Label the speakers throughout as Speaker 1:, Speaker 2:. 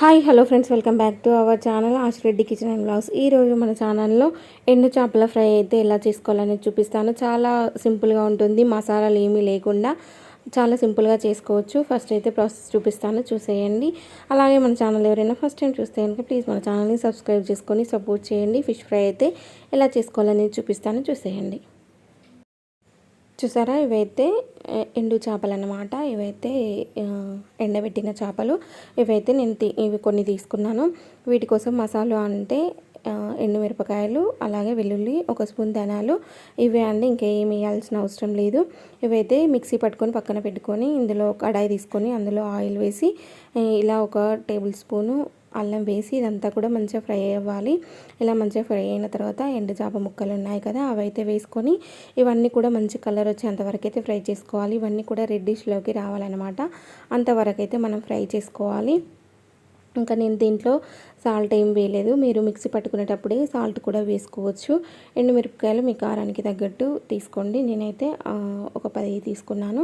Speaker 1: Hi hello friends welcome back to our channel Ashreddy kitchen and blogs. ఈరోజు మన ఛానల్లో ఎండు చేపల ఫ్రై అయితే ఎలా చేసుకోవాలనేది చూపిస్తాను. చాలా సింపుల్గా ఉంటుంది మసాలాలు ఏమీ లేకుండా చాలా సింపుల్గా చేసుకోవచ్చు. ఫస్ట్ అయితే ప్రాసెస్ చూపిస్తాను చూసేయండి. అలాగే మన ఛానల్ ఎవరైనా ఫస్ట్ టైం చూస్తే కనుక ప్లీజ్ మన ఛానల్ని సబ్స్క్రైబ్ చేసుకొని సపోర్ట్ చేయండి. ఫిష్ ఫ్రై అయితే ఎలా చేసుకోవాలనేది చూపిస్తాను చూసేయండి. చూసారా? ఇవైతే ఎండు చేపలు అనమాట ఇవైతే ఎండబెట్టిన చేపలు. ఇవైతే నేను తీ- ఇవి కొన్ని తీసుకున్నాను. వీటి కోసం మసాలా అంటే ఎండు మిరపకాయలు అలాగే వెల్లుల్లి ఒక స్పూన్ ధనాలు. ఇవే అండి ఇంకేమి వేయాల్సిన అవసరం లేదు. ఇవైతే మిక్సీ పట్టుకొని పక్కన పెట్టుకొని ఇందులో కడాయి తీసుకొని అందులో ఆయిల్ వేసి ఇలా ఒక టేబుల్ స్పూను అల్లం వేసి ఇదంతా కూడా మంచిగా ఫ్రై అవ్వాలి. ఇలా మంచిగా ఫ్రై అయిన తర్వాత ఎండు చేప ముక్కలు ఉన్నాయి కదా అవైతే వేసుకొని ఇవన్నీ కూడా మంచి కలర్ వచ్చేంతవరకు అయితే ఫ్రై చేసుకోవాలి. ఇవన్నీ కూడా రెడ్డిష్లోకి రావాలన్నమాట. అంతవరకు అయితే మనం ఫ్రై చేసుకోవాలి. ఇంకా నేను దీంట్లో సాల్ట్ ఏం వేయలేదు. మీరు మిక్సీ పట్టుకునేటప్పుడే సాల్ట్ కూడా వేసుకోవచ్చు. ఎండుమిరపకాయలు మీ కారానికి తగ్గట్టు తీసుకోండి. నేనైతే ఒక పది తీసుకున్నాను.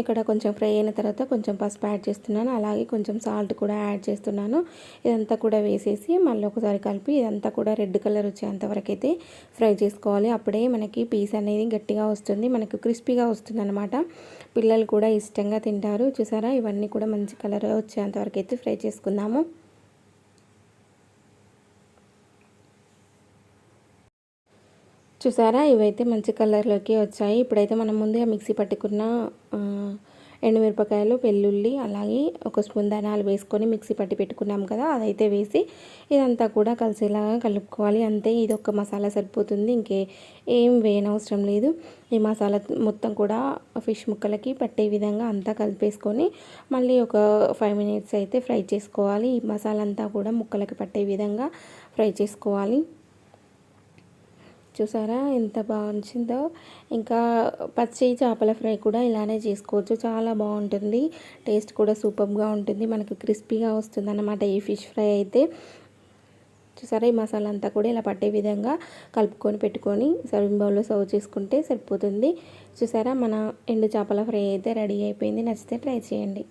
Speaker 1: ఇక్కడ కొంచెం ఫ్రై అయిన తర్వాత కొంచెం పసుపు యాడ్ చేస్తున్నాను. అలాగే కొంచెం సాల్ట్ కూడా యాడ్ చేస్తున్నాను. ఇదంతా కూడా వేసేసి మళ్ళీ ఒకసారి కలిపి ఇదంతా కూడా రెడ్ కలర్ వచ్చేంతవరకు అయితే ఫ్రై చేసుకోవాలి. అప్పుడే మనకి పీస్ అనేది గట్టిగా వస్తుంది. మనకు క్రిస్పీగా వస్తుంది అనమాట పిల్లలు కూడా ఇష్టంగా తింటారు. చూసారా? ఇవన్నీ కూడా మంచి కలర్ వచ్చేంతవరకు అయితే ఫ్రై చేసుకుందాము. చూసారా? ఇవైతే మంచి కలర్లోకి వచ్చాయి. ఇప్పుడైతే మనం ముందుగా మిక్సీ పట్టుకున్న ఎండుమిరపకాయలు వెల్లుల్లి అలాగే ఒక స్పూన్ ధనాలు వేసుకొని మిక్సీ పట్టి పెట్టుకున్నాం కదా అదైతే వేసి ఇదంతా కూడా కలిసేలాగా కలుపుకోవాలి. అంతే ఇది ఒక మసాలా సరిపోతుంది. ఇంకే ఏం వేయనవసరం లేదు. ఈ మసాలా మొత్తం కూడా ఫిష్ ముక్కలకి పట్టే విధంగా అంతా కలిపేసుకొని మళ్ళీ ఒక ఫైవ్ మినిట్స్ అయితే ఫ్రై చేసుకోవాలి. ఈ మసాలా అంతా కూడా ముక్కలకి పట్టే విధంగా ఫ్రై చేసుకోవాలి. చూసారా? ఎంత బాగుంచిందో. ఇంకా పచ్చి చేపల ఫ్రై కూడా ఇలానే చేసుకోవచ్చు. చాలా బాగుంటుంది. టేస్ట్ కూడా సూపర్గా ఉంటుంది. మనకు క్రిస్పీగా వస్తుంది అన్నమాట ఈ ఫిష్ ఫ్రై అయితే. చూసారా? ఈ మసాలా అంతా కూడా ఇలా పట్టే విధంగా కలుపుకొని పెట్టుకొని సర్వింగ్ బౌల్లో సర్వ్ చేసుకుంటే సరిపోతుంది. చూసారా? మన ఎండు చేపల ఫ్రై అయితే రెడీ అయిపోయింది. నచ్చితే ట్రై చేయండి.